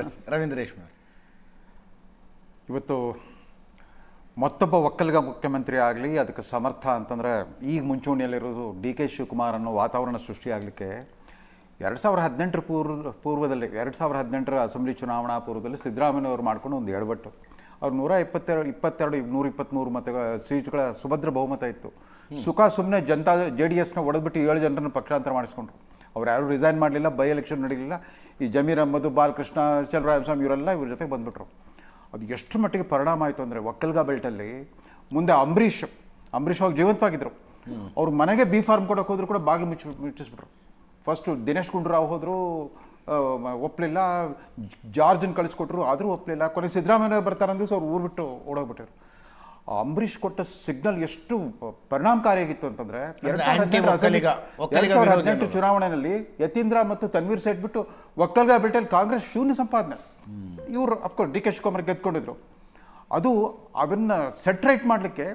S Ravindra ರೇಷ್ಮೆ ಇವತ್ತು ಮತ್ತೊಬ್ಬ ಒಕ್ಕಲಿಗ ಮುಖ್ಯಮಂತ್ರಿ ಆಗಲಿ ಅದಕ್ಕೆ ಸಮರ್ಥ ಅಂತಂದರೆ ಈಗ ಮುಂಚೂಣಿಯಲ್ಲಿರೋದು ಡಿ ಕೆ ಶಿವಕುಮಾರ್ ಅನ್ನೋ ವಾತಾವರಣ ಸೃಷ್ಟಿಯಾಗಲಿಕ್ಕೆ ಎರಡು ಸಾವಿರ ಹದಿನೆಂಟರ ಪೂರ್ವ ಪೂರ್ವದಲ್ಲಿ ಎರಡು ಸಾವಿರದ ಹದಿನೆಂಟರ ಅಸೆಂಬ್ಲಿ ಚುನಾವಣಾ ಪೂರ್ವದಲ್ಲಿ ಸಿದ್ದರಾಮಯ್ಯನವರು ಮಾಡ್ಕೊಂಡು ಒಂದು ಎಡವಟ್ಟು. ಅವ್ರು ನೂರ ಇಪ್ಪತ್ತೆರಡು ಇಪ್ಪತ್ತೆರಡು ನೂರ ಇಪ್ಪತ್ತ್ಮೂರು ಮತ ಸೀಟ್ಗಳ ಸುಭದ್ರ ಬಹುಮತ ಇತ್ತು. ಸುಖ ಸುಮ್ಮನೆ ಜನತಾ ಜೆ ಡಿ ಎಸ್ನ ಒಡೆದ್ಬಿಟ್ಟು ಏಳು ಜನರನ್ನು ಪಕ್ಷಾಂತರ ಮಾಡಿಸ್ಕೊಂಡ್ರು. ಅವ್ರು ಯಾರು ರಿಸೈನ್ ಮಾಡಲಿಲ್ಲ ಬೈ ಎಲೆಕ್ಷನ್ ನಡೀಲಿಲ್ಲ. ಈ ಜಮೀರ್ ಅಹ್ಮದ್, ಬಾಲಕೃಷ್ಣ ಚಲರಾಯಸ್ವಾಮಿ ಇವರೆಲ್ಲ ಇವ್ರ ಜೊತೆಗೆ ಬಂದ್ಬಿಟ್ರು. ಅದು ಎಷ್ಟು ಮಟ್ಟಿಗೆ ಪರಿಣಾಮ ಆಯಿತು ಅಂದರೆ ಒಕ್ಕಲ್ಗ ಬೆಲ್ಟಲ್ಲಿ ಮುಂದೆ ಅಂಬರೀಷ್ ಅಂಬರೀಷ್ ಅವಾಗ ಜೀವಂತವಾಗಿದ್ದರು ಅವ್ರ ಮನೆಗೆ ಬಿ ಫಾರ್ಮ್ ಕೊಡೋಕೆ ಹೋದ್ರು ಕೂಡ ಬಾಗಿಲು ಮುಚ್ಚಿ, ಮುಚ್ಚಿಸ್ಬಿಟ್ರು. ಫಸ್ಟು ದಿನೇಶ್ ಗುಂಡೂರಾವ್ ಹೋದರು ಒಪ್ಪಲಿಲ್ಲ ಜಾರ್ಜನ್ ಕಳಿಸ್ಕೊಟ್ರು, ಆದರೂ ಒಪ್ಪಲಿಲ್ಲ ಕೊನೆಗೆ ಸಿದ್ದರಾಮಯ್ಯ ಬರ್ತಾರೆ ಅಂದ್ರೆ ಅವ್ರು ಊರು ಬಿಟ್ಟು ಓಡೋಗ್ಬಿಟ್ಟರು ಅಂಬರೀಷ್ ಕೊಟ್ಟ ಸಿಗ್ನಲ್ ಎಷ್ಟು ಪರಿಣಾಮಕಾರಿಯಾಗಿತ್ತು ಅಂತಂದ್ರೆ ಎರಡ್ ಸಾವಿರದ ಹದಿನೆಂಟು ಚುನಾವಣೆಯಲ್ಲಿ ಯತೀಂದ್ರ ಮತ್ತು ತನ್ವೀರ್ ಸೇಟ್ ಬಿಟ್ಟು ಒಕ್ಕಲ್ಗ ಬೆಟ್ಟಲ್ಲಿ ಕಾಂಗ್ರೆಸ್ ಶೂನ್ಯ ಸಂಪಾದನೆ. ಇವರು ಅಫ್ಕೋರ್ಸ್ ಡಿ ಕೆ ಶಿವಕುಮಾರ್ ಗೆದ್ಕೊಂಡಿದ್ರು. ಅದು ಅದನ್ನ ಸೆಟ್ರೇಟ್ ಮಾಡಲಿಕ್ಕೆ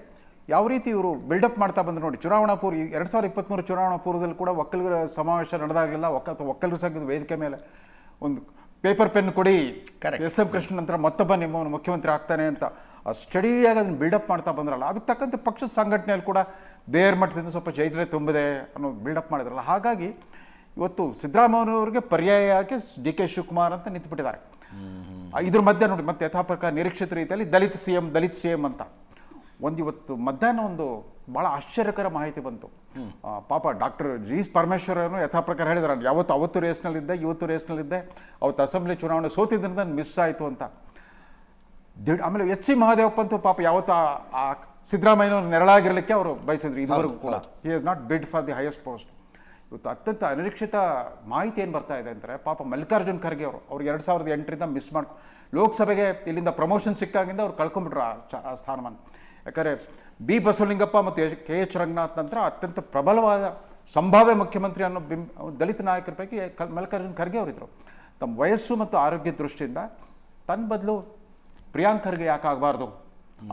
ಯಾವ ರೀತಿ ಇವರು ಬಿಲ್ಡಪ್ ಮಾಡ್ತಾ ಬಂದ್ರು ನೋಡಿ ಚುನಾವಣಾ ಪೂರ್ವ ಎರಡ್ ಸಾವಿರದ ಇಪ್ಪತ್ತ್ಮೂರು ಚುನಾವಣಾ ಪೂರ್ವದಲ್ಲಿ ಕೂಡ ಒಕ್ಕಲಿಗರ ಸಮಾವೇಶ ನಡೆದಾಗಲಿಲ್ಲ ಒಕ್ಕ ಒಕ್ಕಲಿಗರ ಸಂಘದ ವೇದಿಕೆ ಮೇಲೆ ಒಂದು ಪೇಪರ್ ಪೆನ್ ಕೊಡಿ. ಎಸ್ ಎಂ ಕೃಷ್ಣ ನಂತರ ಮತ್ತೊಬ್ಬ ನಿಮ್ಮ ಮುಖ್ಯಮಂತ್ರಿ ಆಗ್ತಾನೆ ಅಂತ. ಸ್ಟಡಿಯಾಗಿ ಅದನ್ನು ಬಿಲ್ಡಪ್ ಮಾಡ್ತಾ ಬಂದ್ರಲ್ಲ ಅದಕ್ಕೆ ತಕ್ಕಂತೆ ಪಕ್ಷದ ಸಂಘಟನೆಯಲ್ಲಿ ಕೂಡ ಬೇರೆ ಮಟ್ಟದಿಂದ ಸ್ವಲ್ಪ ಚೈತ್ರ ತುಂಬಿದೆ ಅನ್ನೋದು ಬಿಲ್ಡಪ್ ಮಾಡಿದ್ರಲ್ಲ. ಹಾಗಾಗಿ ಇವತ್ತು ಸಿದ್ದರಾಮಯ್ಯನವರಿಗೆ ಪರ್ಯಾಯಕ್ಕೆ ಡಿ ಕೆ ಶಿವಕುಮಾರ್ ಅಂತ ನಿಂತುಬಿಟ್ಟಿದ್ದಾರೆ. ಇದ್ರ ಮಧ್ಯೆ ನೋಡಿ ಮತ್ತೆ ಯಥಾ ಪ್ರಕಾರ ನಿರೀಕ್ಷಿತ ರೀತಿಯಲ್ಲಿ Dalit C M Dalit C M ಅಂತ. ಒಂದು ಇವತ್ತು ಮಧ್ಯಾಹ್ನ ಒಂದು ಭಾಳ ಆಶ್ಚರ್ಯಕರ ಮಾಹಿತಿ ಬಂತು. ಪಾಪ ಡಾಕ್ಟರ್ ಜಿ ಪರಮೇಶ್ವರ್ ಅವರು ಯಥಾ ಪ್ರಕಾರ ಹೇಳಿದ್ರು. ಯಾವತ್ತು ಅವತ್ತು ರೇಸ್ನಲ್ಲಿದ್ದೆ ಇವತ್ತು ರೇಸ್ನಲ್ಲಿದ್ದೆ ಅವತ್ತು ಅಸೆಂಬ್ಲಿ ಚುನಾವಣೆ ಸೋತಿದ್ರಿಂದ ಮಿಸ್ ಆಯಿತು ಅಂತ. ದಿಡ್ ಆಮೇಲೆ ಎಚ್ ಸಿ ಮಹಾದೇವಪ್ಪ ಅಂತೂ ಪಾಪ ಯಾವತ್ತು ಆ- ಸಿದ್ದರಾಮಯ್ಯನವ್ರು ನೆರಳಾಗಿರ್ಲಿಕ್ಕೆ ಅವರು ಬಯಸಿದ್ರು ಇದುವರೆಗೂ ಕೂಡ. He is not bid for the highest post ಇವತ್ತು ಅತ್ಯಂತ ಅನಿರೀಕ್ಷಿತ ಮಾಹಿತಿ ಏನು ಬರ್ತಾ ಇದೆ ಅಂದರೆ ಪಾಪ ಮಲ್ಲಿಕಾರ್ಜುನ್ ಖರ್ಗೆ ಅವರು ಅವ್ರು ಎರಡು ಸಾವಿರದ ಎಂಟರಿಂದ ಮಿಸ್ ಮಾಡ್ಕೊ ಲೋಕಸಭೆಗೆ ಇಲ್ಲಿಂದ ಪ್ರಮೋಷನ್ ಸಿಕ್ಕಾಗಿಂದ ಅವ್ರು ಕಳ್ಕೊಂಬಿಟ್ರು ಆ ಚ- ಆ ಸ್ಥಾನಮಾನ ಯಾಕಂದರೆ ಬಿ ಬಸವಲಿಂಗಪ್ಪ ಮತ್ತು ಕೆ ಎಚ್ ರಂಗನಾಥ್ ನಂತರ ಅತ್ಯಂತ ಪ್ರಬಲವಾದ ಸಂಭಾವ್ಯ ಮುಖ್ಯಮಂತ್ರಿ ಅನ್ನೋ ಬಿಂಬ ದಲಿತ ನಾಯಕರ ಪೈಕಿ ಕ ಮಲ್ಲಿಕಾರ್ಜುನ್ ಖರ್ಗೆ ಅವರಿದ್ದರು ತಮ್ಮ ವಯಸ್ಸು ಮತ್ತು ಆರೋಗ್ಯ ದೃಷ್ಟಿಯಿಂದ ತನ್ನ ಬದಲು ಪ್ರಿಯಾಂಕ್ ಖರ್ಗೆ ಯಾಕೆ ಆಗಬಾರ್ದು?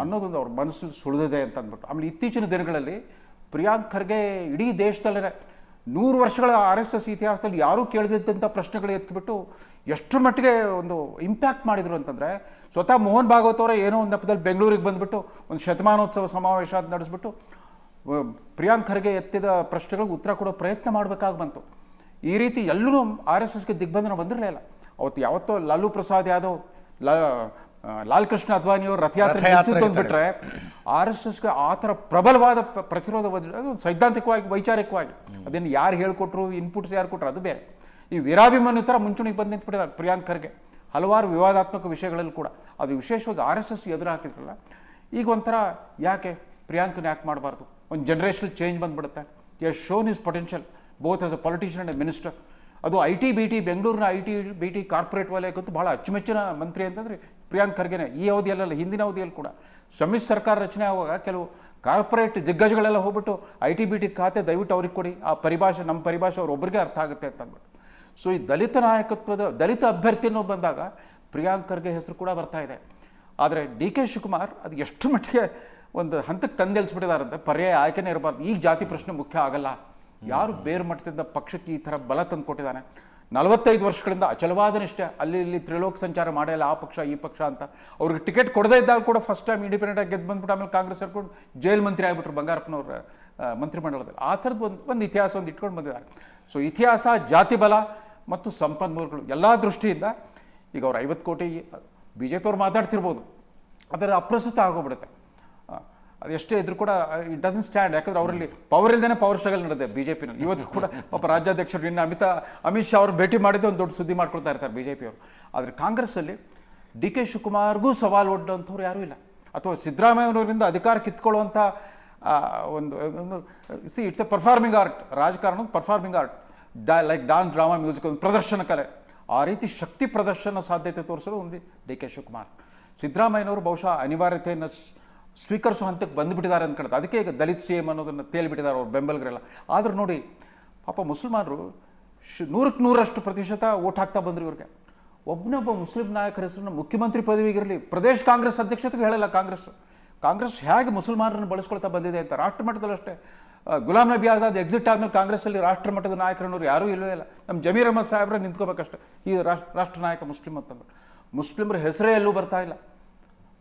ಅನ್ನೋದೊಂದು ಅವ್ರ ಮನಸ್ಸು ಸುಳಿದಿದೆ ಅಂತ ಅಂದ್ಬಿಟ್ಟು. ಆಮೇಲೆ ಇತ್ತೀಚಿನ ದಿನಗಳಲ್ಲಿ ಪ್ರಿಯಾಂಕರ್ಗೆ ಇಡೀ ದೇಶದಲ್ಲೇ ನೂರು ವರ್ಷಗಳ ಆರ್ ಎಸ್ ಎಸ್ ಇತಿಹಾಸದಲ್ಲಿ ಯಾರೂ ಕೇಳದಿದ್ದಂಥ ಪ್ರಶ್ನೆಗಳು ಎತ್ತಿಬಿಟ್ಟು ಎಷ್ಟರ ಮಟ್ಟಿಗೆ ಒಂದು ಇಂಪ್ಯಾಕ್ಟ್ ಮಾಡಿದರು ಅಂತಂದರೆ ಸ್ವತಃ ಮೋಹನ್ ಭಾಗವತ್ ಅವರೇ ಏನೋ ಒಂದು ನೆಪದಲ್ಲಿ ಬೆಂಗಳೂರಿಗೆ ಬಂದುಬಿಟ್ಟು ಒಂದು ಶತಮಾನೋತ್ಸವ ಸಮಾವೇಶ ಅಂತ ನಡೆಸ್ಬಿಟ್ಟು ಪ್ರಿಯಾಂಕರ್ಗೆ ಎತ್ತಿದ ಪ್ರಶ್ನೆಗಳಿಗೆ ಉತ್ತರ ಕೊಡೋ ಪ್ರಯತ್ನ ಮಾಡಬೇಕಾಗಿ ಬಂತು. ಈ ರೀತಿ ಎಲ್ಲರೂ ಆರ್ ಎಸ್ ಎಸ್ಗೆ ದಿಗ್ಬಂಧನ ಬಂದಿರಲಿಲ್ಲ ಅವತ್ತು ಯಾವತ್ತೋ ಲಾಲು ಪ್ರಸಾದ್ ಯಾದವ್, ಲಾ ಲಾಲ್ ಕೃಷ್ಣ ಅದ್ವಾನಿಯವರು ರಥಯಾತ್ರೆ ಬಿಟ್ರೆ ಆರ್ ಎಸ್ ಎಸ್ಗೆ ಆ ಥರ ಪ್ರಬಲವಾದ ಪ್ರತಿರೋಧ ಅದು ಸೈದ್ಧಾಂತಿಕವಾಗಿ ವೈಚಾರಿಕವಾಗಿ. ಅದನ್ನು ಯಾರು ಹೇಳ್ಕೊಟ್ರು ಇನ್ಪುಟ್ಸ್ ಯಾರು ಕೊಟ್ಟರು ಅದು ಬೇರೆ. ಈ ವೀರಾಭಿಮಾನಿ ಥರ ಮುಂಚೂಣಿಗೆ ಬಂದು ನಿಂತ್ಬಿಟ್ಟಿದ್ದಾರೆ ಪ್ರಿಯಾಂಕ್ ಖರ್ಗೆ. ಹಲವಾರು ವಿವಾದಾತ್ಮಕ ವಿಷಯಗಳಲ್ಲಿ ಕೂಡ. ಅದು ವಿಶೇಷವಾಗಿ ಆರ್ ಎಸ್ ಎಸ್ ಎದುರು ಹಾಕಿದ್ರಲ್ಲ ಈಗ ಒಂಥರ ಯಾಕೆ ಪ್ರಿಯಾಂಕನ ಯಾಕೆ ಮಾಡಬಾರ್ದು? ಒಂದು ಜನ್ರೇಷನ್ ಚೇಂಜ್ ಬಂದ್ಬಿಡುತ್ತೆ. Has shown his potential both as a politician a minister ಅದು ಐ ಟಿ ಬಿ ಟಿ ಬೆಂಗಳೂರಿನ I T B T corporate ವಲಯಕ್ಕಂತೂ ಭಾಳ ಅಚ್ಚುಮೆಚ್ಚಿನ ಮಂತ್ರಿ ಅಂತಂದರೆ ಪ್ರಿಯಾಂಕ್ ಖರ್ಗೆನೆ ಈ ಅವಧಿಯಲ್ಲ ಹಿಂದಿನ ಅವಧಿಯಲ್ಲಿ ಕೂಡ. ಸಮ್ಮಿಶ್ರ ಸರ್ಕಾರ ರಚನೆ ಆಗುವಾಗ ಕೆಲವು ಕಾರ್ಪೊರೇಟ್ ದಿಗ್ಗಜಗಳೆಲ್ಲ ಹೋಗ್ಬಿಟ್ಟು ಐ ಟಿ ಬಿ ಟಿ ಖಾತೆ ದಯವಿಟ್ಟು ಅವ್ರಿಗೆ ಕೊಡಿ. ಆ ಪರಿಭಾಷೆ, ನಮ್ಮ ಪರಿಭಾಷೆ ಅವ್ರೊಬ್ಬರಿಗೆ ಅರ್ಥ ಆಗುತ್ತೆ ಅಂತ ಅಂದ್ಬಿಟ್ಟು. ಸೊ ಈ ದಲಿತ ನಾಯಕತ್ವದ, ದಲಿತ ಅಭ್ಯರ್ಥಿ ಅನ್ನೋ ಬಂದಾಗ ಪ್ರಿಯಾಂಕ್ ಖರ್ಗೆ ಹೆಸರು ಕೂಡ ಬರ್ತಾ ಇದೆ. ಆದರೆ ಡಿ ಕೆ ಶಿವಕುಮಾರ್ ಅದು ಎಷ್ಟು ಮಟ್ಟಿಗೆ ಒಂದು ಹಂತಕ್ಕೆ ತಂದೆಲ್ಸ್ಬಿಟ್ಟಿದಾರಂತೆ ಪರ್ಯಾಯ ಆಯ್ಕೆನೇ ಇರಬಾರ್ದು. ಈಗ ಜಾತಿ ಪ್ರಶ್ನೆ ಮುಖ್ಯ ಆಗಲ್ಲ. ಯಾರು ಬೇರೆ ಮಟ್ಟದಿಂದ ಪಕ್ಷಕ್ಕೆ ಈ ಥರ ಬಲ ತಂದು ಕೊಟ್ಟಿದ್ದಾನೆ ನಲವತ್ತೈದು ವರ್ಷಗಳಿಂದ ಅಚಲವಾದ ನಿಷ್ಠೆ. ಅಲ್ಲಿ ಇಲ್ಲಿ ತ್ರಿಲೋಕ್ ಸಂಚಾರ ಮಾಡಲ್ಲ ಆ ಪಕ್ಷ, ಈ ಪಕ್ಷ ಅಂತ. ಅವ್ರಿಗೆ ಟಿಕೆಟ್ ಕೊಡದೇ ಇದ್ದಾಗ ಕೂಡ ಫಸ್ಟ್ ಟೈಮ್ ಇಂಡಿಪೆಂಡೆಂಟ್ ಆಗಿ ಗೆದ್ದು ಬಂದ್ಬಿಟ್ಟು ಆಮೇಲೆ ಕಾಂಗ್ರೆಸ್ ಸೇರ್ಕೊಂಡು ಜೈಲ್ ಮಂತ್ರಿ ಆಗಿಬಿಟ್ರು, ಬಂಗಾರಪ್ಪನವ್ರ ಮಂತ್ರಿಮಂಡಲದಲ್ಲಿ. ಆ ಥರದ್ದು ಒಂದು ಒಂದು ಇತಿಹಾಸ ಒಂದು ಇಟ್ಕೊಂಡು ಬಂದಿದ್ದಾರೆ. ಸೊ ಇತಿಹಾಸ, ಜಾತಿ ಬಲ ಮತ್ತು ಸಂಪನ್ಮೂಲಗಳು ಎಲ್ಲ ದೃಷ್ಟಿಯಿಂದ ಈಗ ಅವ್ರು ಐವತ್ತು ಕೋಟಿ ಬಿ ಜೆ ಪಿಯವ್ರು ಮಾತಾಡ್ತಿರ್ಬೋದು. ಅದರ ಅಪ್ರಸ್ತುತ ಆಗೋಗ್ಬಿಡುತ್ತೆ. ಅದು ಎಷ್ಟೇ ಇದ್ರು ಕೂಡ ಇಟ್ ಡಸನ್ ಸ್ಟ್ಯಾಂಡ್ ಯಾಕಂದ್ರೆ ಅವರಲ್ಲಿ ಪವರ್ ಇಲ್ಲದೇ ಪವರ್ ಸ್ಟ್ರಗಲ್ ನಡೆದಿದೆ ಬಿ ಜೆ ಪಿನಲ್ಲಿ ಇವತ್ತು ಕೂಡ ಪಾಪ ರಾಜ್ಯಾಧ್ಯಕ್ಷರು ಇನ್ನು ಅಮಿತಾ, ಅಮಿತ್ ಶಾ ಅವರು ಭೇಟಿ ಮಾಡಿದ್ದು ಒಂದು ದೊಡ್ಡ ಸುದ್ದಿ ಮಾಡ್ಕೊಳ್ತಾ ಇರ್ತಾರೆ ಬಿ ಜೆ ಪಿಯವರು ಆದರೆ ಕಾಂಗ್ರೆಸ್ಸಲ್ಲಿ ಡಿ ಕೆ ಶಿವಕುಮಾರ್ಗೂ ಸವಾಲು ಒಡ್ಡಂಥವ್ರು ಯಾರೂ ಇಲ್ಲ. ಅಥವಾ ಸಿದ್ದರಾಮಯ್ಯನವರಿಂದ ಅಧಿಕಾರ ಕಿತ್ಕೊಳ್ಳುವಂಥ ಒಂದು see it's a performing art ರಾಜಕಾರಣ ಪರ್ಫಾರ್ಮಿಂಗ್ ಆರ್ಟ್ ಡಾ ಲೈಕ್ ಡಾನ್ಸ್ ಡ್ರಾಮಾ ಮ್ಯೂಸಿಕ್ ಒಂದು ಪ್ರದರ್ಶನ ಕಲೆ. ಆ ರೀತಿ ಶಕ್ತಿ ಪ್ರದರ್ಶನ ಸಾಧ್ಯತೆ ತೋರಿಸಲು ಒಂದು ಡಿ ಕೆ ಶಿವಕುಮಾರ್. ಸಿದ್ದರಾಮಯ್ಯನವರು ಬಹುಶಃ ಅನಿವಾರ್ಯತೆಯನ್ನು ಸ್ವೀಕರಿಸೋ ಹಂತಕ್ಕೆ ಬಂದುಬಿಟ್ಟಿದ್ದಾರೆ ಅಂದ್ಕೊಳ್ಳೋದು ಅದಕ್ಕೆ ಈಗ ದಲಿತ್ ಸಿ ಎಂ ಅನ್ನೋದನ್ನು ತೇಲಿಬಿಟ್ಟಿದ್ದಾರೆ ಅವ್ರ, ಬೆಂಬಲಿಗರೆಲ್ಲ. ಆದರೂ ನೋಡಿ, ಪಾಪ ಮುಸಲ್ಮಾನರು ಶ್ ನೂರಕ್ಕೆ ನೂರಷ್ಟು ಪ್ರತಿಶತ ಓಟ್ ಹಾಕ್ತಾ ಬಂದ್ರು ಇವ್ರಿಗೆ. ಒಬ್ಬನೊಬ್ಬ ಮುಸ್ಲಿಂ ನಾಯಕರ ಹೆಸರನ್ನು ಮುಖ್ಯಮಂತ್ರಿ ಪದವಿಗಿರಲಿ, ಪ್ರದೇಶ ಕಾಂಗ್ರೆಸ್ ಅಧ್ಯಕ್ಷತೆಗೂ ಹೇಳಲ್ಲ ಕಾಂಗ್ರೆಸ್. ಕಾಂಗ್ರೆಸ್ ಹೇಗೆ ಮುಸಲ್ಮಾನರನ್ನು ಬಳಸ್ಕೊಳ್ತಾ ಬಂದಿದೆ ಅಂತ ರಾಷ್ಟ್ರ ಮಟ್ಟದಲ್ಲಿ ಅಷ್ಟೇ ಗುಲಾಮ್ ಗುಲಾಂ ನಬಿ ಆಜಾದ್ ಎಕ್ಸಿಟ್ ಆದಮೇಲೆ ಕಾಂಗ್ರೆಸ್ಸಲ್ಲಿ ರಾಷ್ಟ್ರ ಮಟ್ಟದ ನಾಯಕರನ್ನೋರು ಯಾರೂ ಇಲ್ಲವೇ ಇಲ್ಲ. ನಮ್ಮ ಜಮೀರ್ ಅಹಮದ್ ಸಾಹೇಬ್ರೆ ನಿಂತ್ಕೋಬೇಕಷ್ಟೇ. ಈ ರಾಷ್ಟ್ರ ರಾಷ್ಟ್ರ ನಾಯಕ ಮುಸ್ಲಿಂ ಅಂತಂದ್ರೆ. ಮುಸ್ಲಿಮರ ಹೆಸರೇ ಎಲ್ಲೂ ಬರ್ತಾ ಇಲ್ಲ.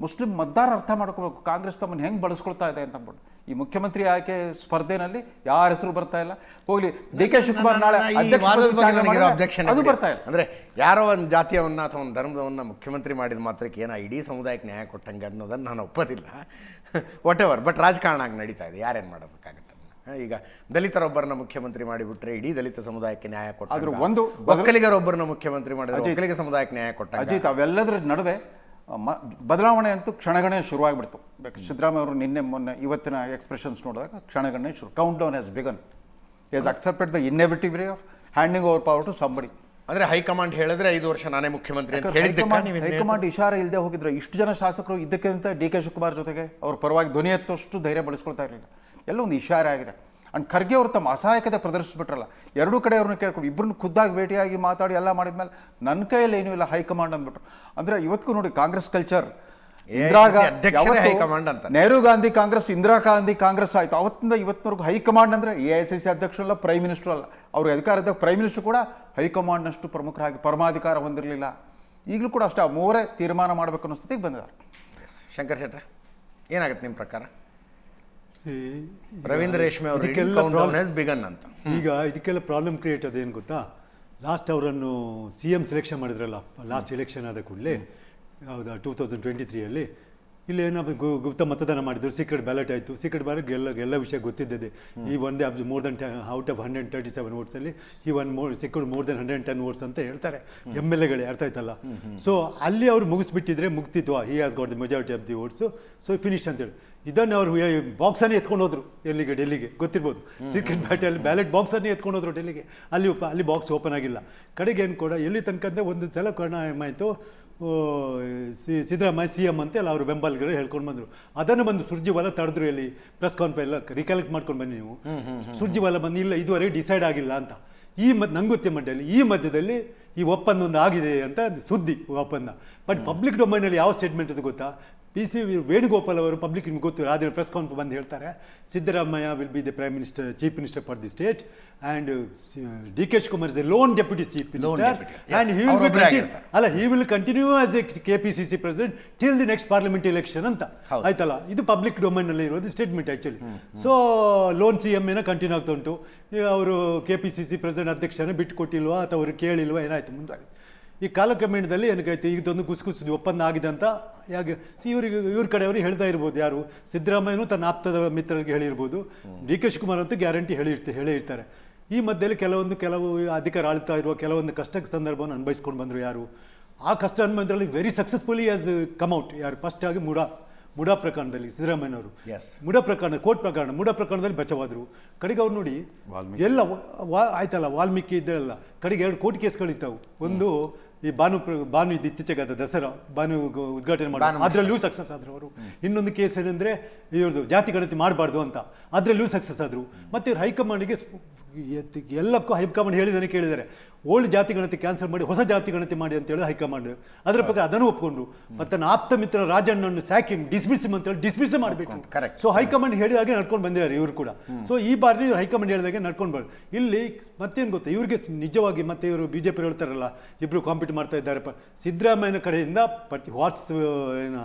ಮುಸ್ಲಿಂ ಮತದಾರ ಅರ್ಥ ಮಾಡ್ಕೋಬೇಕು. ಕಾಂಗ್ರೆಸ್ ತಮ್ಮನ್ನು ಹೆಂಗೆ ಬಳಸ್ಕೊಳ್ತಾ ಇದೆ ಅಂತ ಅಂದ್ಬಿಟ್ಟು. ಈ ಮುಖ್ಯಮಂತ್ರಿ ಆಯ್ಕೆ ಸ್ಪರ್ಧೆನಲ್ಲಿ ಯಾರ ಹೆಸರು ಬರ್ತಾ ಇಲ್ಲ. ಹೋಗ್ಲಿ ಡಿ ಕೆ ಶಿವಕುಮಾರ್ ನಾಳೆ ಅದು ಬರ್ತಾ ಇಲ್ಲ. ಅಂದ್ರೆ ಯಾರೋ ಒಂದು ಜಾತಿಯವನ್ನ ಅಥವಾ ಒಂದು ಧರ್ಮದವನ್ನ ಮುಖ್ಯಮಂತ್ರಿ ಮಾಡಿದ ಮಾತ್ರಕ್ಕೆ ಏನೋ ಇಡೀ ಸಮುದಾಯಕ್ಕೆ ನ್ಯಾಯ ಕೊಟ್ಟಂಗೆ ಅನ್ನೋದನ್ನು ನಾನು ಒಪ್ಪೋದಿಲ್ಲ. ವಾಟ್ ಎವರ್ ಬಟ್ ರಾಜಕಾರಣ ಆಗಿ ನಡೀತಾ ಇದೆ. ಯಾರೇನು ಮಾಡಬೇಕಾಗತ್ತೆ? ಈಗ ದಲಿತರೊಬ್ಬರನ್ನ ಮುಖ್ಯಮಂತ್ರಿ ಮಾಡಿಬಿಟ್ರೆ ಇಡೀ ದಲಿತ ಸಮುದಾಯಕ್ಕೆ ನ್ಯಾಯ ಕೊಟ್ಟ ಆದ್ರೆ ಒಂದು ಒಕ್ಕಲಿಗರೊಬ್ಬರನ್ನ ಮುಖ್ಯಮಂತ್ರಿ ಮಾಡಿದ್ರೆ ಒಕ್ಕಲಿಗ ಸಮುದಾಯಕ್ಕೆ ನ್ಯಾಯ ಕೊಟ್ಟ ಅಜಿತ್ ಅವೆಲ್ಲದರ ನಡುವೆ ಮ- ಬದಲಾವಣೆ ಅಂತೂ ಕ್ಷಣಗಣನೆ ಶುರುವಾಗಿಬಿಡ್ತು. ಬೇಕು ಸಿದ್ದರಾಮಯ್ಯ ಅವರು ನಿನ್ನೆ ಮೊನ್ನೆ ಇವತ್ತಿನ ಎಕ್ಸ್ಪ್ರೆಷನ್ಸ್ ನೋಡಿದಾಗ ಕ್ಷಣಗಣನೆ ಶುರು countdown has begun has accepted the ಇನ್ನೆವಿಟಿವಿಟಿ of handing over power to somebody ಅಂದ್ರೆ ಹೈಕಮಾಂಡ್ ಹೇಳಿದ್ರೆ ಐದು ವರ್ಷ ನಾನೇ ಮುಖ್ಯಮಂತ್ರಿ ಅಂತ ಹೈಕಮಾಂಡ್ ಇಶಾರ ಇಲ್ಲದೆ ಹೋಗಿದ್ರೆ ಇಷ್ಟು ಜನ ಶಾಸಕರು ಇದಕ್ಕಿಂತ ಡಿ ಕೆ ಶಿವಕುಮಾರ್ ಜೊತೆಗೆ ಅವ್ರ ಪರವಾಗಿ ಧ್ವನಿ ಎತ್ತುವಷ್ಟು ಧೈರ್ಯ ಬಳಸ್ಕೊಳ್ತಾ ಇರಲಿಲ್ಲ. ಎಲ್ಲ ಒಂದು ಇಶಾರೆ ಆಗಿದೆ. ಅಂಡ್ ಖರ್ಗೆ ಅವರು ತಮ್ಮ ಅಸಹಾಯಕತೆ ಪ್ರದರ್ಶಿಸ್ಬಿಟ್ರಲ್ಲ. ಎರಡೂ ಕಡೆ ಅವ್ರನ್ನ ಕೇಳ್ಕೊಂಡು ಇಬ್ಬರನ್ನ ಖುದ್ದಾಗಿ ಭೇಟಿಯಾಗಿ ಮಾತಾಡಿ ಎಲ್ಲ ಮಾಡಿದ್ಮೇಲೆ ನನ್ನ ಕೈಯಲ್ಲಿ ಏನೂ ಇಲ್ಲ ಹೈಕಮಾಂಡ್ ಅಂದ್ಬಿಟ್ರು. ಅಂದರೆ ಇವತ್ತಿಗೂ ನೋಡಿ ಕಾಂಗ್ರೆಸ್ ಕಲ್ಚರ್ ಇಂದಿರಾ ಹೈಕಮಾಂಡ್ ಅಂತ. ನೆಹರು ಗಾಂಧಿ ಕಾಂಗ್ರೆಸ್ ಇಂದಿರಾ ಗಾಂಧಿ ಕಾಂಗ್ರೆಸ್ ಆಯ್ತು. ಅವತ್ತಿಂದ ಇವತ್ತಿನವರೆಗೂ ಹೈಕಮಾಂಡ್ ಅಂದ್ರೆ ಎ ಐ ಸಿ ಸಿ ಅಧ್ಯಕ್ಷರು ಅಲ್ಲ ಪ್ರೈಮ್ ಮಿನಿಸ್ಟರ್ ಅಲ್ಲ. ಅವ್ರ ಅಧಿಕಾರದ ಪ್ರೈಮ್ ಮಿನಿಸ್ಟರ್ ಕೂಡ ಹೈಕಮಾಂಡ್ನಷ್ಟು ಪ್ರಮುಖರಾಗಿ ಪರಮಾಧಿಕಾರ ಹೊಂದಿರಲಿಲ್ಲ. ಈಗಲೂ ಕೂಡ ಅಷ್ಟೇ ಆ ಮೂವರೇ ತೀರ್ಮಾನ ಮಾಡಬೇಕು ಅನ್ನೋ ಸ್ಥಿತಿಗೆ ಬಂದಿದ್ದಾರೆ. ಶಂಕರ್ ಶೆಟ್ಟರ್ ಏನಾಗುತ್ತೆ ನಿಮ್ಮ ಪ್ರಕಾರ? ರವೀಂದ್ರ ರೇಷ್ಮೆ ಅವರು ಬಿಗನ್ ಅಂತ. ಈಗ ಇದಕ್ಕೆಲ್ಲ ಪ್ರಾಬ್ಲಮ್ ಕ್ರಿಯೇಟ್ ಅದೇನು ಗೊತ್ತಾ? ಲಾಸ್ಟ್ ಅವರನ್ನು ಸಿ ಎಂ ಸೆಲೆಕ್ಷನ್ ಮಾಡಿದ್ರಲ್ಲ ಲಾಸ್ಟ್ ಎಲೆಕ್ಷನ್ ಆದ ಕೂಡಲೇ ಹೌದಾ ಟೂ ತೌಸಂಡ್ ಟ್ವೆಂಟಿ ತ್ರೀಯಲ್ಲಿ ಇಲ್ಲಿ ಏನಾದ್ರು ಗುಪ್ತ ಮತದಾನ ಮಾಡಿದ್ರು ಸೀಕ್ರೆಟ್ ಬ್ಯಾಲೆಟ್ ಆಯಿತು. ಸೀಕ್ರೆಟ್ ಬ್ಯಾಲೆಟ್ ಎಲ್ಲ ಎಲ್ಲ ವಿಷಯ ಗೊತ್ತಿದ್ದಿದೆ ಈ ಒಂದೇ abs more than out of hundred thirty seven ಓಟ್ಸಲ್ಲಿ ಈ one more secured more than hundred ten votes ಅಂತ ಹೇಳ್ತಾರೆ. ಎಂ ಎಲ್ ಎಗಳು ಅರ್ಥ ಆಯ್ತಲ್ಲ? ಸೊ ಅಲ್ಲಿ ಅವ್ರು ಮುಗಿಸ್ಬಿಟ್ಟಿದ್ರೆ ಮುಗ್ತಿತ್ತು. He has got the majority of the votes so finish ಅಂತೇಳಿ ಇದನ್ನು ಅವರು ಬಾಕ್ಸನ್ನೇ ಎತ್ಕೊಂಡು ಹೋದ್ರು ಎಲ್ಲಿಗೆ ಡೆಲ್ಲಿಗೆ ಗೊತ್ತಿರ್ಬೋದು. ಸೀಕ್ರೆಟ್ ಬ್ಯಾಟಲ್ಲಿ ಬ್ಯಾಲೆಟ್ ಬಾಕ್ಸನ್ನೇ ಎತ್ಕೊಂಡು ಹೋದ್ರು ಡೆಲ್ಲಿಗೆ. ಅಲ್ಲಿ ಉಪ ಅಲ್ಲಿ ಬಾಕ್ಸ್ ಓಪನ್ ಆಗಿಲ್ಲ. ಕಡೆಗೆ ಏನು ಕೂಡ ಎಲ್ಲಿ ತನಕ ಅಂದರೆ ಒಂದು ಸಲ ಕಾರಣ ಏನಾಯಿತು ಸಿ ಸಿದ್ದರಾಮಯ್ಯ ಸಿ ಎಂ ಅಂತ ಎಲ್ಲ ಅವರು ಬೆಂಬಲಿಗರು ಹೇಳ್ಕೊಂಡು ಬಂದರು. ಅದನ್ನು ಬಂದು ಸುರ್ಜಿವಾಲ ತಡೆದ್ರು ಎಲ್ಲಿ? ಪ್ರೆಸ್ ಕಾನ್ಫರೆನ್ಸ್ ಎಲ್ಲ ರಿಕಲೆಕ್ಟ್ ಮಾಡ್ಕೊಂಡು ಬನ್ನಿ ನೀವು. ಸುರ್ಜಿವಾಲ ಬಂದು ಇಲ್ಲ ಇದುವರೆಗೆ ಡಿಸೈಡ್ ಆಗಿಲ್ಲ ಅಂತ. ಈ ಮದ್ ನಂಗೆ ಮಟ್ಟಲ್ಲಿ ಈ ಮಧ್ಯದಲ್ಲಿ ಈ ಒಪ್ಪಂದ ಒಂದು ಆಗಿದೆ ಅಂತ ಸುದ್ದಿ ಒಪ್ಪಂದ. ಬಟ್ ಪಬ್ಲಿಕ್ ಡೊಮೈನಲ್ಲಿ ಯಾವ ಸ್ಟೇಟ್ಮೆಂಟ್ ಅದು ಗೊತ್ತಾ? ಪಿ ಸಿ ವೇಣುಗೋಪಾಲ್ ಅವರು ಪಬ್ಲಿಕ್ ನಿಮ್ಗೆ ಗೊತ್ತು ಆದರೆ ಪ್ರೆಸ್ ಕಾನ್ಫರೆನ್ಸ್ ಬಂದು ಹೇಳ್ತಾರೆ Siddaramaiah will be the prime minister chief minister for the state and D K Shivakumar is the lone deputy chief minister. And he will be. ಅಲ್ಲ he will continue as a K P C C president till the next parliament election ಅಂತ. ಆಯ್ತಲ್ಲ? ಇದು public ಡೊಮೈನಲ್ಲಿ ಇರೋದು statement actually so lone C M ಏನೋ continue ಆಗ್ತಾ ಉಂಟು. ಅವರು K P C C president ಅಧ್ಯಕ್ಷನ ಬಿಟ್ಟು ಕೊಟ್ಟಿಲ್ವಾ ಅಥವಾ ಅವರು ಕೇಳಿಲ್ವಾ ಏನಾಯ್ತು ಮುಂದುವರೆದು ಈ ಕಾಲಕ್ರಮೇಣದಲ್ಲಿ ಏನಕ್ಕಾಯ್ತು ಇದೊಂದು ಗುಸುಗುಸು ಒಪ್ಪಂದ ಆಗಿದೆ ಅಂತ ಯಾಕೆ ಸಿ ಇವರಿಗೆ ಇವ್ರ ಕಡೆಯವರು ಹೇಳ್ತಾ ಇರ್ಬೋದು. ಯಾರು? ಸಿದ್ದರಾಮಯ್ಯನು ತನ್ನ ಆಪ್ತದ ಮಿತ್ರರಿಗೆ ಹೇಳಿರ್ಬೋದು. ಡಿ ಕೆ ಶಿವಕುಮಾರ್ ಅಂತೂ ಗ್ಯಾರಂಟಿ ಹೇಳಿರ್ತೆ ಹೇಳಿರ್ತಾರೆ. ಈ ಮಧ್ಯದಲ್ಲಿ ಕೆಲವೊಂದು ಕೆಲವು ಅಧಿಕಾರ ಆಳ್ತಾ ಇರುವ ಕೆಲವೊಂದು ಕಷ್ಟಕ್ಕೆ ಸಂದರ್ಭವನ್ನು ಅನುಭವಿಸ್ಕೊಂಡು ಬಂದರು ಯಾರು? ಆ ಕಷ್ಟ ಅನುಭವದಲ್ಲಿ very successfully has come out ಯಾರು? ಫಸ್ಟ್ ಆಗಿ ಮುಡಾ ಮುಡಾ ಪ್ರಕರಣದಲ್ಲಿ ಸಿದ್ದರಾಮಯ್ಯನವರು. ಮುಡಾ ಮುಡ ಪ್ರಕರಣ ಕೋರ್ಟ್ ಪ್ರಕರಣ ಮುಡಾ ಪ್ರಕರಣದಲ್ಲಿ ಬಚಾವಾದ್ರು. ಕಡೆಗೆ ಅವ್ರು ನೋಡಿ ಎಲ್ಲ ವ- ವಾ- ಆಯ್ತಲ್ಲ ವಾಲ್ಮೀಕಿ ಇದ್ದರಲ್ಲ ಕಡೆಗೆ ಎರಡು ಕೋರ್ಟ್ ಕೇಸ್ಗಳಿದ್ದಾವು ಒಂದು ಈ ಭಾನು ಬಾನು ಭಾನು ಇದು ಇತ್ತೀಚೆಗೆ ಅದು ದಸರಾ ಭಾನು ಉದ್ಘಾಟನೆ ಮಾಡಿ ಅದರಲ್ಲೂ ಸಕ್ಸಸ್ ಆದ್ರು ಅವರು. ಇನ್ನೊಂದು ಕೇಸ್ ಏನಂದ್ರೆ ಇವ್ರದ್ದು ಜಾತಿ ಗಣತಿ ಮಾಡಬಾರ್ದು ಅಂತ. ಅದರಲ್ಲೂ ಸಕ್ಸಸ್ ಆದ್ರು. ಮತ್ತೆ ಇವ್ರು ಹೈಕಮಾಂಡಿಗೆ ಎಲ್ಲಕ್ಕೂ ಹೈಕಮಾಂಡ್ ಹೇಳಿದಾನೆ ಕೇಳಿದ್ದಾರೆ. ಓಲ್ಡ್ ಜಾತಿ ಗಣತಿ ಕ್ಯಾನ್ಸಲ್ ಮಾಡಿ ಹೊಸ ಜಾತಿ ಗಣತಿ ಮಾಡಿ ಅಂತ ಹೇಳಿ ಹೈಕಮಾಂಡ್. ಅದರ ಬಗ್ಗೆ ಅದನ್ನು ಒಪ್ಕೊಂಡ್ರು. ಮತ್ತೆ ನನ್ನ ಆಪ್ತ ಮಿತ್ರ ರಾಜಣ್ಣನ್ನು ಸ್ಯಾಕಿ ಡಿಸ್ಮಿಸ್ ಅಂತ ಹೇಳಿ ಡಿಸ್ಮಿಸ್ ಮಾಡಬೇಕು. ಕರೆಕ್ಟ್ ಸೊ ಹೈಕಮಾಂಡ್ ಹೇಳಿದಾಗೆ ನಡ್ಕೊಂಡು ಬಂದಿದ್ದಾರೆ ಇವರು ಕೂಡ. ಸೊ ಈ ಬಾರಿ ಇವ್ರು ಹೈಕಮಾಂಡ್ ಹೇಳಿದಾಗೆ ನಡ್ಕೊಂಡು ಬರ್ ಇಲ್ಲಿ ಮತ್ತೇನು ಗೊತ್ತಾ? ಇವರಿಗೆ ನಿಜವಾಗಿ ಮತ್ತೆ ಇವರು ಬಿಜೆಪಿ ಹೇಳ್ತಾರಲ್ಲ ಇಬ್ಬರು ಕಾಂಪೀಟ್ ಮಾಡ್ತಾ ಇದ್ದಾರೆ. ಸಿದ್ದರಾಮಯ್ಯನ ಕಡೆಯಿಂದ ಪರ್ಚಿ ವಾಟ್ಸ್ ಏನು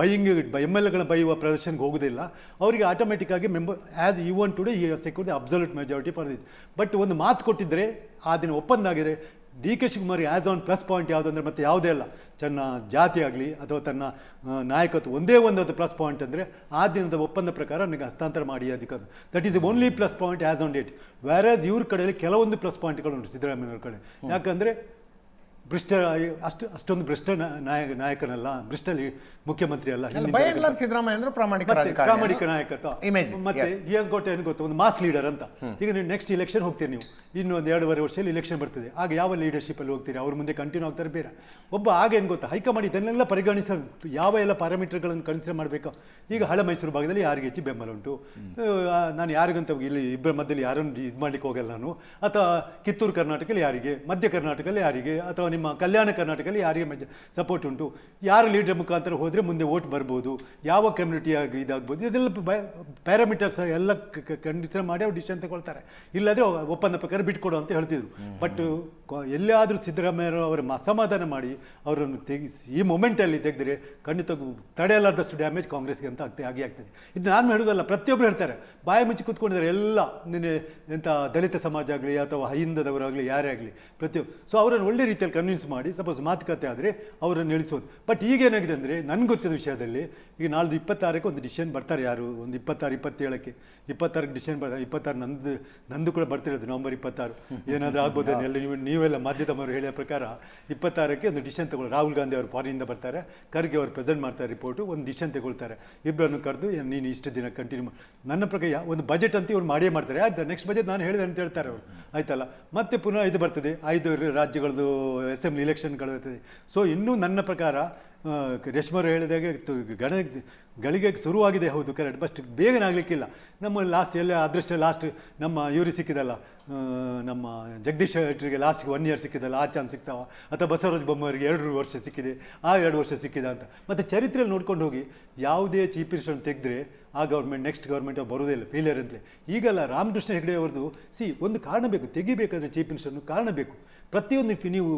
ಬೈಯಿಂಗ್ ಎಂ ಎಲ್ ಎಗಳ ಬೈಯುವ ಪ್ರದರ್ಶನಕ್ಕೆ ಹೋಗೋದಿಲ್ಲ. ಅವರಿಗೆ ಆಟೋಮೆಟಿಕ್ ಆಗಿ member as he won today he secure the absolute majority for this but ಒಂದು ಮಾತು ಕೊಟ್ಟಿದ್ರೆ ಆ ದಿನ ಒಪ್ಪಂದ ಆಗಿದೆ D K Shivakumar has an plus point ಯಾವುದು ಅಂದರೆ ಮತ್ತೆ ಯಾವುದೇ ಅಲ್ಲ. ತನ್ನ ಜಾತಿ ಆಗಲಿ ಅಥವಾ ತನ್ನ ನಾಯಕತ್ವ ಒಂದೇ ಒಂದು ಪ್ಲಸ್ ಪಾಯಿಂಟ್ ಅಂದರೆ ಆ ದಿನದ ಒಪ್ಪಂದ ಪ್ರಕಾರ ನನಗೆ ಹಸ್ತಾಂತರ ಮಾಡಿ ಅದಕ್ಕೆ that is only plus point as on date whereas ಇವ್ರ ಕಡೆಯಲ್ಲಿ ಕೆಲವೊಂದು ಪ್ಲಸ್ ಪಾಯಿಂಟ್ಗಳು ಉಂಟು ಸಿದ್ದರಾಮಯ್ಯವ್ರ ಕಡೆ. ಯಾಕಂದರೆ ಭ್ರಷ್ಟ ಅಷ್ಟು ಅಷ್ಟೊಂದು ಭ್ರಷ್ಟ ನಾಯಕ ನಾಯಕನಲ್ಲ ಭ್ರಷ್ಟಲ್ಲಿ ಮುಖ್ಯಮಂತ್ರಿ ಅಲ್ಲ ಸಿದ್ದರಾಮಯ್ಯ ಪ್ರಾಮಾಣಿಕ ಪ್ರಾಮಾಣಿಕ ನಾಯಕತ್ವ. ಮತ್ತೆ ಹಿ ಹಸ್ ಏನು ಗೊತ್ತು? ಒಂದು ಮಾಸ್ ಲೀಡರ್ ಅಂತ. ಈಗ ನೀವು ನೆಕ್ಸ್ಟ್ ಇಲೆಕ್ಷನ್ ಹೋಗ್ತೀರಿ ನೀವು. ಇನ್ನೊಂದು ಒಂದು ಎರಡೂವರೆ ವರ್ಷದಲ್ಲಿ ಇಲೆಕ್ಷನ್ ಬರ್ತದೆ. ಆಗ ಯಾವ ಲೀಡರ್ಶಿಪ್ ಅಲ್ಲಿ ಹೋಗ್ತೀರಿ? ಅವ್ರ ಮುಂದೆ ಕಂಟಿನ್ಯೂ ಆಗ್ತಾರೆ ಬೇಡ. ಒಬ್ಬ ಆಗ ಏನು ಗೊತ್ತಾ? ಹೈಕಮಾಂಡ್ ಇದನ್ನೆಲ್ಲ ಪರಿಗಣಿಸ ಯಾವ ಎಲ್ಲ ಪ್ಯಾರಾಮೀಟರ್ಗಳನ್ನು ಕನ್ಸಿಡರ್ ಮಾಡಬೇಕು? ಈಗ ಹಳೆ ಮೈಸೂರು ಭಾಗದಲ್ಲಿ ಯಾರಿಗೆ ಹೆಚ್ಚು ಬೆಂಬಲ ಉಂಟು? ನಾನು ಯಾರಿಗಂತ ಇಲ್ಲಿ ಇಬ್ಬರ ಮಧ್ಯದಲ್ಲಿ ಯಾರನ್ನು ಇದು ಮಾಡ್ಲಿಕ್ಕೆ ಹೋಗಲ್ಲ ನಾನು. ಅಥವಾ ಕಿತ್ತೂರು ಕರ್ನಾಟಕದಲ್ಲಿ ಯಾರಿಗೆ? ಮಧ್ಯ ಕರ್ನಾಟಕದಲ್ಲಿ ಯಾರಿಗೆ? ಅಥವಾ ನಿಮ್ಮ ಕಲ್ಯಾಣ ಕರ್ನಾಟಕದಲ್ಲಿ ಯಾರಿಗೆ ಮೆಜ ಸಪೋರ್ಟ್ ಉಂಟು. ಯಾರು ಲೀಡರ್ ಮುಖಾಂತರ ಹೋದರೆ ಮುಂದೆ ಓಟ್ ಬರ್ಬೋದು. ಯಾವ ಕಮ್ಯುನಿಟಿ ಆಗಿ ಇದಾಗ್ಬೋದು. ಇದೆಲ್ಲ ಪ್ಯಾರಾಮೀಟರ್ಸ್ ಎಲ್ಲ ಕಂಡೀಷನ್ ಮಾಡಿ ಅವ್ರು ಡಿಸಿಷನ್ ತಗೊಳ್ತಾರೆ. ಇಲ್ಲದ್ರೆ ಒಪ್ಪಂದ ಪ್ರಕಾರ ಬಿಟ್ಕೊಡು ಅಂತ ಹೇಳ್ತಿದ್ರು. ಬಟ್ ಎಲ್ಲಾದರೂ ಸಿದ್ದರಾಮಯ್ಯ ಅವರ ಅಸಮಾಧಾನ ಮಾಡಿ ಅವರನ್ನು ತೆಗಿಸಿ ಈ ಮೊಮೆಂಟಲ್ಲಿ ತೆಗೆದರೆ ಖಂಡಿತ ತಡೆಯಲಾರದಷ್ಟು ಡ್ಯಾಮೇಜ್ ಕಾಂಗ್ರೆಸ್ಗೆ ಅಂತ ಆಗ್ತದೆ ಆಗಿ ಆಗ್ತದೆ. ಇದು ನಾನು ಹೇಳೋದಲ್ಲ ಪ್ರತಿಯೊಬ್ಬರು ಹೇಳ್ತಾರೆ. ಬಾಯಿ ಮುಚ್ಚಿ ಕೂತ್ಕೊಂಡಿದ್ದಾರೆ ಎಲ್ಲ ನಿನ್ನೆ ಎಂಥ ದಲಿತ ಸಮಾಜ ಆಗಲಿ ಅಥವಾ ಹಿಂದದವರಾಗಲಿ ಯಾರೇ ಆಗಲಿ ಪ್ರತಿಯೊಬ್ಬ ಸೊ ಅವರನ್ನು ಒಳ್ಳೆ ರೀತಿಯಲ್ಲಿ ಕನ್ವಿನ್ಸ್ ಮಾಡಿ ಸಪೋಸ್ ಮಾತುಕತೆ ಆದರೆ ಅವರನ್ನು ಇಳಿಸೋದು ಬಟ್ ಈಗ ಏನಾಗಿದೆ ಅಂದರೆ ನನಗೆ ಗೊತ್ತಿದ್ದ ವಿಷಯದಲ್ಲಿ ಈಗ ನಾಳ್ದು ಇಪ್ಪತ್ತಾರಕ್ಕೆ ಒಂದು ಡಿಸಿಷನ್ ಬರ್ತಾರೆ ಯಾರು? ಒಂದು ಇಪ್ಪತ್ತಾರು ಇಪ್ಪತ್ತೇಳಕ್ಕೆ. ಇಪ್ಪತ್ತಾರಕ್ಕೆ ಡಿಸಿಷನ್ ಬರ್ತಾರೆ ಇಪ್ಪತ್ತಾರು ನಂದು ನಂದು ಕೂಡ ಬರ್ತಿರೋದು ನವಂಬರ್ ಇಪ್ಪತ್ತಾರು. ಏನಾದರೂ ಆಗ್ಬೋದು ಎಲ್ಲ ನೀವು ನೀವೆಲ್ಲ ಮಾಧ್ಯಮವರು ಹೇಳಿದ ಪ್ರಕಾರ ಇಪ್ಪತ್ತಾರಕ್ಕೆ ಒಂದು ಡಿಸಿಷನ್ ತಗೊಳ್ಳಿ ರಾಹುಲ್ ಗಾಂಧಿ ಅವರು ಫಾರಿನಿಂದ ಬರ್ತಾರೆ. ಖರ್ಗೆ ಅವರು ಪ್ರೆಸೆಂಟ್ ಮಾಡ್ತಾರೆ ರಿಪೋರ್ಟು ಒಂದು ಡಿಸಿಷನ್ ತಗೊಳ್ತಾರೆ. ಇಬ್ಬರನ್ನು ಕರೆದು ನೀನು ಇಷ್ಟು ದಿನ ಕಂಟಿನ್ಯೂ ಮಾಡಿ ನನ್ನ ಪ್ರಕಾರ ಒಂದು ಬಜೆಟ್ ಅಂತ ಇವ್ರು ಮಾಡೇ ಮಾಡ್ತಾರೆ. ಆಯ್ತು ನೆಕ್ಸ್ಟ್ ಬಜೆಟ್ ನಾನು ಹೇಳಿದೆ ಅಂತ ಹೇಳ್ತಾರೆ ಅವರು. ಆಯ್ತಲ್ಲ? ಮತ್ತೆ ಪುನಃ ಇದು ಬರ್ತದೆ. ಐದು ರಾಜ್ಯಗಳದ್ದು ಅಸೆಂಬ್ಲಿ ಇಲೆಕ್ಷನ್ಗಳು ಇರ್ತದೆ. ಸೊ ಇನ್ನೂ ನನ್ನ ಪ್ರಕಾರ ರೇಷ್ಮರು ಹೇಳಿದಾಗೆ ಗಣ, ಗಳಿಗೆ ಶುರುವಾಗಿದೆ, ಹೌದು ಕರೆಕ್ಟ್ ಬಸ್ಟ್ ಬೇಗನೆ ಆಗಲಿಕ್ಕಿಲ್ಲ. ನಮ್ಮ ಲಾಸ್ಟ್ ಎಲ್ಲ ಅದೃಷ್ಟ ಲಾಸ್ಟ್ ನಮ್ಮ ಇವ್ರಿಗೆ ಸಿಕ್ಕಿದಲ್ಲ ನಮ್ಮ ಜಗದೀಶ್ ಶೆಟ್ಟರಿಗೆ ಲಾಸ್ಟ್ಗೆ ಒನ್ ಇಯರ್ ಸಿಕ್ಕಿದಲ್ಲ, ಆ ಚಾನ್ಸ್ ಸಿಗ್ತಾವ ಅಥವಾ ಬಸವರಾಜ ಬೊಮ್ಮವರಿಗೆ ಎರಡು ವರ್ಷ ಸಿಕ್ಕಿದೆ, ಆ ಎರಡು ವರ್ಷ ಸಿಕ್ಕಿದೆ ಅಂತ. ಮತ್ತು ಚರಿತ್ರೆಯಲ್ಲಿ ನೋಡ್ಕೊಂಡು ಹೋಗಿ, ಯಾವುದೇ ಚೀಫ್ ಮಿನಿಸ್ಟರ್ನ ತೆಗೆದ್ರೆ ಆ ಗೌರ್ಮೆಂಟ್ ನೆಕ್ಸ್ಟ್ ಗೌರ್ಮೆಂಟ್ ಬರೋದೇ ಇಲ್ಲ ಫೇಲಿಯರ್ ಅಂತಲೇ ಈಗಲ್ಲ ರಾಮಕೃಷ್ಣ ಹೆಗಡೆ ಅವ್ರದ್ದು ಸಿ ಒಂದು ಕಾರಣ ಬೇಕು ತೆಗಿಬೇಕಾದ್ರೆ ಚೀಫ್ ಮಿನಿಸ್ಟರ್ನು ಕಾರಣ ಬೇಕು. ಪ್ರತಿಯೊಂದಕ್ಕೆ ನೀವು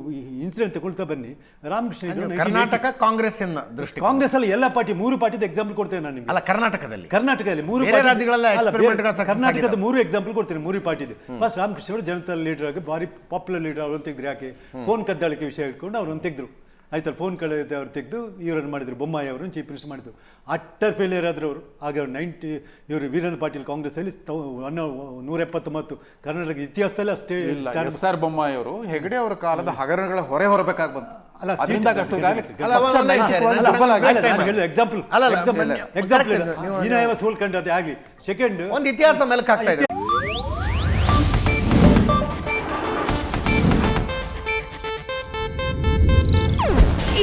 ಇನ್ಸಿಡೆಂಟ್ ತಗೊಳ್ತಾ ಬನ್ನಿ. ರಾಮಕೃಷ್ಣ ಹೆಗಡೆ ಅವ್ರು 1980 ಕರ್ನಾಟಕ ಕಾಂಗ್ರೆಸ್ ದೃಷ್ಟಿ ಕಾಂಗ್ರೆಸ್ ಅಲ್ಲಿ ಎಲ್ಲ ಪಾರ್ಟಿ ಮೂರು ಪಾರ್ಟಿದ ಎಕ್ಸಾಂಪಲ್ ಕೊಡ್ತೇನೆ ನಾನು ನಿಮಗೆ. ಅಲ್ಲ ಕರ್ನಾಟಕದಲ್ಲಿ. ಕರ್ನಾಟಕದಲ್ಲಿ ಮೂರು ಕರ್ನಾಟಕದ ಮೂರು ಎಕ್ಸಾಂಪಲ್ ಕೊಡ್ತೇನೆ ಮೂರು ಪಾರ್ಟಿದೆ. ಫಸ್ಟ್ ರಾಮಕೃಷ್ಣ ಅವರು ಜನತಾ ಲೀಡರ್ ಆಗಿ ಭಾರಿ ಪಾಪ್ಯುಲರ್ ಲೀಡರ್ ಅವ್ರನ್ನ ತೆಗೆದ್ರು ಯಾಕೆ? ಫೋನ್ ಕದ್ದಾಳಿಕೆ ವಿಷಯ ಇಟ್ಕೊಂಡು ಅವ್ರನ್ನ ತೆಗೆದ್ರು ಆಯ್ತಲ್ಲ ಫೋನ್ ಕಳೆದ ಅವ್ರು ತೆಗೆದು ಇವರನ್ನು ಮಾಡಿದ್ರು ಬೊಮ್ಮಾಯಿ ಅವರನ್ನು ಚೀಫ್ ಮಿನಿಸ್ಟರ್ ಮಾಡಿದ್ರು. ಅಟ್ಟರ್ ಫೇಲಿಯರ್ ಆದ್ರು ಅವರು. ಆಗ ಅವ್ರು ನೈಂಟಿ ಇವರು ವೀರೇಂದ್ರ ಪಾಟೀಲ್ ಕಾಂಗ್ರೆಸ್ಸಲ್ಲಿ ನೂರ ಎಪ್ಪತ್ತೊಂಬತ್ತು ಕರ್ನಾಟಕ ಇತಿಹಾಸದಲ್ಲಿ ಅಷ್ಟೇ ಎಸ್ ಆರ್ ಬೊಮ್ಮಾಯಿ ಅವರು ಹೆಗಡೆ ಅವರ ಕಾಲದ ಹಗರಣಗಳ ಹೊರೆ ಹೊರಬೇಕಾಗಿ ಬಂತು. ಅಲ್ಲ, ಸೆಕೆಂಡ್ ಒಂದು ಇತಿಹಾಸ ಅಲ್ಲ,